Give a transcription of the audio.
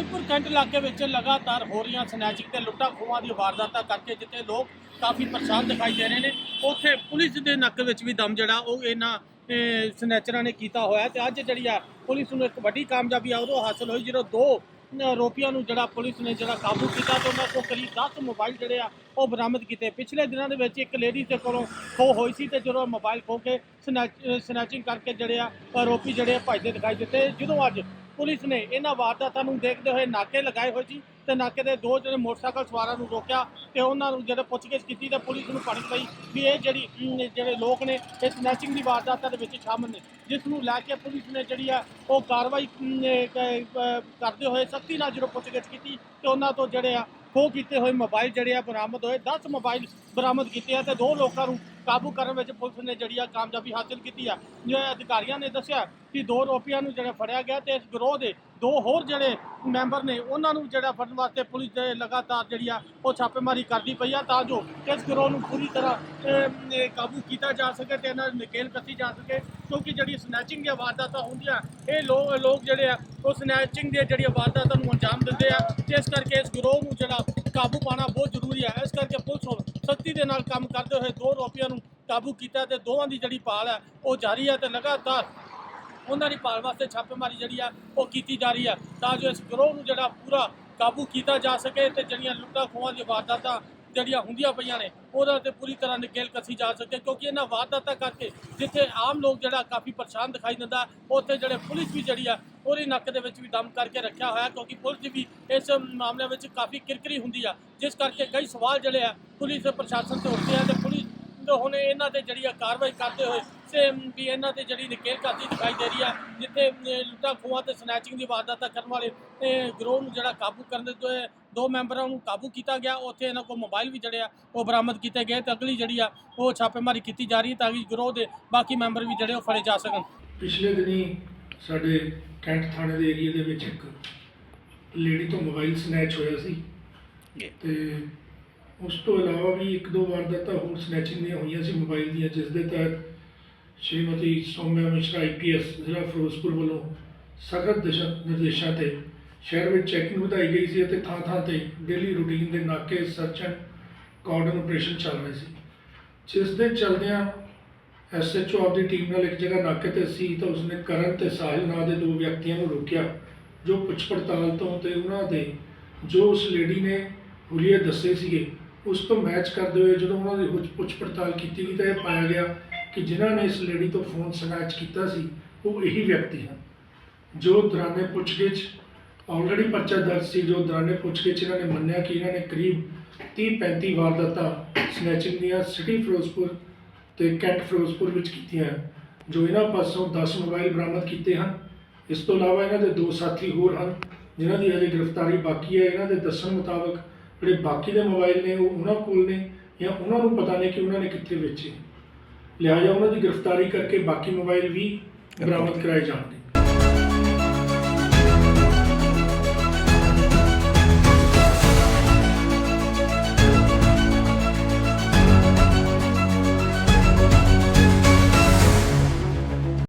Firozpur cantt ਇਲਾਕੇ ਵਿੱਚ ਲਗਾਤਾਰ ਹੋ ਰਹੀਆਂ ਸਨੈਚਿੰਗ ਤੇ ਲੁੱਟਾਂ ਖੋਹਾਂ ਦੀ ਵਾਰਦਾਤਾਂ ਕਰਕੇ ਜਿੱਥੇ ਲੋਕ ਕਾਫੀ ਪਰੇਸ਼ਾਨ ਦਿਖਾਈ ਦੇ ਰਹੇ ਨੇ, ਉੱਥੇ ਪੁਲਿਸ ਦੇ ਨੱਕ ਵਿੱਚ ਵੀ ਦਮ ਜਿਹੜਾ ਉਹ ਇਹਨਾਂ ਸਨੈਚਰਾਂ ਨੇ ਕੀਤਾ ਹੋਇਆ ਤੇ ਅੱਜ ਜਿਹੜੀ ਆ ਪੁਲਿਸ ਨੂੰ ਇੱਕ ਵੱਡੀ ਕਾਮਯਾਬੀ ਆ ਉਦੋਂ ਹਾਸਲ ਹੋਈ ਜਦੋਂ ਦੋ ਆਰੋਪੀਆਂ ਨੂੰ ਜਿਹੜਾ ਪੁਲਿਸ ਨੇ ਜਿਹੜਾ ਕਾਬੂ ਕੀਤਾ ਤੇ ਉਹਨਾਂ ਕੋਲ ਕਰੀਬ 10 ਮੋਬਾਈਲ ਜਿਹੜੇ ਆ ਉਹ ਬਰਾਮਦ ਕੀਤੇ। ਪਿਛਲੇ ਦਿਨਾਂ ਦੇ ਵਿੱਚ ਇੱਕ ਲੇਡੀ ਦੇ ਕੋਲੋਂ ਖੋ ਹੋਈ ਸੀ ਤੇ ਜਦੋਂ ਮੋਬਾਈਲ ਖੋ ਕੇ ਸਨੈਚਿੰਗ ਕਰਕੇ ਜਿਹੜੇ ਆ ਆਰੋਪੀ ਜਿਹੜੇ ਭੱਜਦੇ ਦਿਖਾਈ ਦਿੱਤੇ। ਜਦੋਂ ਅੱਜ ਪੁਲਿਸ ਨੇ ਇਹਨਾਂ ਵਾਰਦਾਤਾਂ ਨੂੰ ਦੇਖਦੇ ਹੋਏ ਨਾਕੇ ਲਗਾਏ ਹੋਏ ਸੀ ਤੇ ਨਾਕੇ ਦੇ ਦੋ ਜਿਹੜੇ ਮੋਟਰਸਾਈਕਲ ਸਵਾਰਾਂ ਨੂੰ ਰੋਕਿਆ ਤੇ ਉਹਨਾਂ ਨੂੰ ਜਦੋਂ ਪੁੱਛਗਿੱਛ ਕੀਤੀ ਤੇ ਪੁਲਿਸ ਨੂੰ ਪੜਕ ਪਈ ਵੀ ਇਹ ਜਿਹੜੀ ਜਿਹੜੇ ਲੋਕ ਨੇ, ਇਹ ਸਨੈਚਿੰਗ ਦੀ ਵਾਰਦਾਤਾਂ ਦੇ ਵਿੱਚ ਸ਼ਾਮਲ ਨੇ। ਜਿਸ ਨੂੰ ਲੈ ਕੇ ਪੁਲਿਸ ਨੇ ਜਿਹੜੀ ਆ, ਉਹ ਕਾਰਵਾਈ ਕਰਦੇ ਹੋਏ ਸਖਤੀ ਨਾਲ ਜਦੋਂ ਪੁੱਛਗਿੱਛ ਕੀਤੀ ਤੇ ਉਹਨਾਂ ਤੋਂ ਜਿਹੜੇ ਆ ਖੋ ਕੀਤੇ ਹੋਏ ਮੋਬਾਈਲ ਜਿਹੜੇ ਆ ਬਰਾਮਦ ਹੋਏ 10 ਮੋਬਾਈਲ ਬਰਾਮਦ ਕੀਤੇ ਆ ਤੇ ਦੋ ਲੋਕਾਂ ਨੂੰ ਕਾਬੂ ਕਰਨ ਵਿੱਚ ਪੁਲਿਸ ਨੇ ਜਿਹੜੀ ਆ ਕਾਮਯਾਬੀ ਹਾਸਲ ਕੀਤੀ ਆ। ਜਿਵੇਂ ਅਧਿਕਾਰੀਆਂ ਨੇ ਦੱਸਿਆ ਕਿ ਦੋ ਆਰੋਪੀਆਂ ਨੂੰ ਜਿਹੜਾ ਫੜਿਆ ਗਿਆ ਤੇ ਇਸ ਗਰੋਹ ਦੇ ਦੋ ਹੋਰ ਜਿਹੜੇ ਮੈਂਬਰ ਨੇ, ਉਹਨਾਂ ਨੂੰ ਜਿਹੜਾ ਫੜਨ ਵਾਸਤੇ ਪੁਲਿਸ ਦੇ ਲਗਾਤਾਰ ਜਿਹੜੀ ਆ ਉਹ ਛਾਪੇਮਾਰੀ ਕਰਦੀ ਪਈ ਆ ਤਾਂ ਜੋ ਇਸ ਗਰੋਹ ਨੂੰ ਪੂਰੀ ਤਰ੍ਹਾਂ ਕਾਬੂ ਕੀਤਾ ਜਾ ਸਕੇ ਤੇ ਇਹਨਾਂ ਨੂੰ ਨਕੇਲ ਕੱਸੀ ਜਾ ਸਕੇ। ਕਿਉਂਕਿ ਜਿਹੜੀ ਸਨੈਚਿੰਗ ਦੀਆਂ ਵਾਰਦਾਤਾਂ ਹੁੰਦੀਆਂ, ਇਹ ਲੋਕ ਲੋਕ ਜਿਹੜੇ ਆ, ਉਹ ਸਨੈਚਿੰਗ ਦੇ ਜਿਹੜੀਆਂ ਵਾਰਦਾਤਾਂ ਨੂੰ ਅੰਜਾਮ ਦਿੰਦੇ ਆ। ਤੇ ਇਸ ਕਰਕੇ ਇਸ ਦੇ ਨਾਲ ਕੰਮ ਕਰਦੇ ਹੋਏ ਦੋ ਆਰੋਪੀਆਂ ਨੂੰ ਕਾਬੂ ਕੀਤਾ ਤੇ ਦੋਵਾਂ ਦੀ ਜਿਹੜੀ ਪਾਲ ਹੈ, ਉਹ ਜਾਰੀ ਹੈ ਤੇ ਲਗਾਤਾਰ ਉਹਨਾਂ ਦੀ ਭਾਲ ਵਾਸਤੇ ਛਾਪੇਮਾਰੀ ਜਿਹੜੀ ਆ, ਉਹ ਕੀਤੀ ਜਾ ਰਹੀ ਆ ਤਾਂ ਜੋ ਇਸ ਗਰੋਹ ਨੂੰ ਜਿਹੜਾ ਪੂਰਾ ਕਾਬੂ ਕੀਤਾ ਜਾ ਸਕੇ ਤੇ ਜਿਹੜੀਆਂ ਲੁੱਟਾਂ ਖੋਹਾਂ ਦੀ ਵਾਰਦਾਤਾਂ ਜਿਹੜੀਆਂ ਹੁੰਦੀਆਂ ਪਈਆਂ ਨੇ ਉਹਦਾ ਤੇ ਪੂਰੀ ਤਰ੍ਹਾਂ ਨਿਕੇਲ ਕੱਸੀ ਜਾ ਸਕੇ ਕਿਉਂਕਿ ਇਹਨਾਂ ਵਾਰਦਾਤਾਂ ਕਰਕੇ ਜਿੱਥੇ ਆਮ ਲੋਕ ਜਿਹੜਾ ਕਾਫੀ ਪਰੇਸ਼ਾਨ ਦਿਖਾਈ ਦਿੰਦਾ ਉੱਥੇ ਜਿਹੜੇ ਪੁਲਿਸ ਵੀ ਜਿਹੜੀ ਆ ਉਹਦੀ ਨੱਕ ਦੇ ਵਿੱਚ ਵੀ ਦਮ ਕਰਕੇ ਰੱਖਿਆ ਹੋਇਆ ਕਿਉਂਕਿ ਪੁਲਿਸ ਵੀ ਇਸ ਮਾਮਲੇ ਵਿੱਚ ਕਾਫੀ ਕਿਰਕਰੀ ਹੁੰਦੀ ਆ ਜਿਸ ਕਰਕੇ ਕਈ ਸਵਾਲ ਜਿਹੜੇ ਆ ਪੁਲਿਸ ਪ੍ਰਸ਼ਾਸਨ ਤੇ ਉੱਠਦੇ ਆ ਤੇ ਪੁਲਿਸ ਤੇ ਹੁਣ ਇਹਨਾਂ ਤੇ ਜਿਹੜੀ ਆ ਕਾਰਵਾਈ ਕਰਦੇ ਹੋਏ ਸੇ ਵੀ ਇਹਨਾਂ ਤੇ ਜਿਹੜੀ ਨਿਕੇਲ ਕਰਦੀ ਦਿਖਾਈ ਦੇ ਰਹੀ ਆ ਜਿੱਥੇ ਅਮ, ਲੁੱਟਾਂ ਖੋਹਾਂ ਤੇ ਸਨੈਚਿੰਗ ਦੀ ਵਾਰਦਾਤਾਂ ਕਰਨ ਵਾਲੇ ਗਰੋਹ ਨੂੰ ਜਿਹੜਾ ਕਾਬੂ ਕਰਨ ਦੇ ਦੋ- ਦੋ ਮੈਂਬਰਾਂ ਨੂੰ ਕਾਬੂ ਕੀਤਾ ਗਿਆ ਉੱਥੇ ਇਹਨਾਂ ਕੋਲ ਮੋਬਾਈਲ ਵੀ ਜਿਹੜੇ ਆ ਉਹ ਬਰਾਮਦ ਕੀਤੇ ਗਏ ਤੇ ਅਗਲੀ ਜਿਹੜੀ ਆ ਉਹ ਛਾਪੇਮਾਰੀ ਕੀਤੀ ਜਾ ਰਹੀ ਹੈ ਤਾਂ ਕਿ ਗਰੋਹ ਦੇ ਬਾਕੀ ਮੈਂਬਰ ਵੀ ਜਿਹੜੇ ਉਹ ਫੜੇ ਜਾ ਸਕਣ। ਪਿਛਲੇ ਦਿਨੀ ਸਾਡੇ ਕੈਂਟ ਥਾਣੇ ਦੇ ਏਰੀਆ ਦੇ ਵਿੱਚ ਇੱਕ ਲੇਡੀ ਤੋਂ ਮੋਬਾਈਲ ਸਨੈਚ ਹੋਇਆ ਸੀ। ਤੇ ਉਸ ਤੋਂ ਇਲਾਵਾ ਵੀ ਇੱਕ ਦੋ ਵਾਰਦਾਤਾਂ ਹੋਰ ਸਨੈਚਿੰਗ ਦੀਆਂ ਹੋਈਆਂ ਸੀ ਮੋਬਾਈਲ ਦੀਆਂ ਜਿਸ ਦੇ ਤਹਿਤ ਸ਼੍ਰੀਮਤੀ ਸੌਮਿਆ ਮਿਸ਼ਰਾ ਆਈਪੀਐਸ ਜ਼ਿਲ੍ਹਾ ਫਿਰੋਜ਼ਪੁਰ ਵੱਲੋਂ ਸਖਤ ਦਿਸ਼ਾ ਨਿਰਦੇਸ਼ਾਂ ਤੇ ਸ਼ਹਿਰ ਵਿੱਚ ਚੈਕਿੰਗ ਵਧਾਈ ਗਈ ਸੀ ਅਤੇ ਥਾਂ ਥਾਂ ਤੇ ਡੇਲੀ ਰੂਟੀਨ ਦੇ ਨਾਕੇ ਸਰਚ ਐਂਡ ਕਾਰਡਨ ਆਪਰੇਸ਼ਨ ਚੱਲ ਰਹੇ ਸੀ। ਜਿਸ ਦੇ ਚਲਦਿਆਂ ਐਸਐਚਓ ਆਪਦੀ ਟੀਮ ਨਾਲ ਇੱਕ ਜਗ੍ਹਾ ਨਾਕੇ ਤੇ ਸੀ ਤਾਂ ਉਸਨੇ ਕਰਨ ਤੇ ਸਾਹਿਲ ਨਾਂ ਦੇ ਦੋ ਵਿਅਕਤੀਆਂ ਨੂੰ ਰੋਕਿਆ, ਜੋ ਪੁੱਛ ਪੜਤਾਲ ਤੋਂ ਤੇ ਉਹਨਾਂ ਦੇ ਜੋ ਉਸ ਲੇਡੀ ਨੇ ਹੁਲੀਏ ਦੱਸੇ ਸੀਗੇ, ਉਸ ਤੋਂ ਮੈਚ ਕਰਦੇ ਹੋਏ ਜਦੋਂ ਉਹਨਾਂ ਦੀ ਪੁੱਛ- ਪੁੱਛ ਪੜਤਾਲ ਕੀਤੀ ਗਈ ਤਾਂ ਇਹ ਪਾਇਆ ਗਿਆ ਕਿ ਜਿਨ੍ਹਾਂ ਨੇ ਇਸ ਲੇਡੀ ਤੋਂ ਫੋਨ ਸਨੈਚ ਕੀਤਾ ਸੀ, ਉਹ ਇਹੀ ਵਿਅਕਤੀ ਹਨ, ਜੋ ਦੌਰਾਨੇ ਪੁੱਛਗਿੱਛ ਆਲਰੇਡੀ ਪਰਚਾ ਦਰਜ ਸੀ ਜੋ ਦੌਰਾਨੇ ਪੁੱਛਗਿੱਛ ਇਹਨਾਂ ਨੇ ਮੰਨਿਆ ਕਿ ਇਹਨਾਂ ਨੇ ਕਰੀਬ 30 35 ਵਾਰਦਾਤਾਂ ਸਨੈਚਿੰਗ ਦੀਆਂ ਸਿਟੀ ਫਿਰੋਜ਼ਪੁਰ ਤੇ ਕੈਂਟ ਫਿਰੋਜ਼ਪੁਰ ਵਿੱਚ ਕੀਤੀਆਂ। ਜੋ ਇਹਨਾਂ ਪਾਸੋਂ 10 ਮੋਬਾਈਲ ਬਰਾਮਦ ਕੀਤੇ ਹਨ। ਇਸ ਤੋਂ ਇਲਾਵਾ ਇਹਨਾਂ ਦੇ ਦੋ ਸਾਥੀ ਹੋਰ ਹਨ ਜਿਨ੍ਹਾਂ ਦੀ ਹਜੇ ਗ੍ਰਿਫਤਾਰੀ ਬਾਕੀ ਹੈ। ਇਹਨਾਂ ਦੇ ਦੱਸਣ ਮੁਤਾਬਕ ਜਿਹੜੇ ਬਾਕੀ ਦੇ ਮੋਬਾਈਲ ਨੇ ਉਹ ਉਹਨਾਂ ਕੋਲ ਨੇ ਜਾਂ ਉਹਨਾਂ ਨੂੰ ਪਤਾ ਨਹੀਂ ਕਿ ਉਹਨਾਂ ਨੇ ਕਿੱਥੇ ਵੇਚੇ। ਲਿਹਾਜ਼ਾ ਉਹਨਾਂ ਦੀ ਗ੍ਰਿਫਤਾਰੀ ਕਰਕੇ ਬਾਕੀ ਮੋਬਾਈਲ ਵੀ ਬਰਾਮਦ ਕਰਾਏ ਜਾਣਗੇ।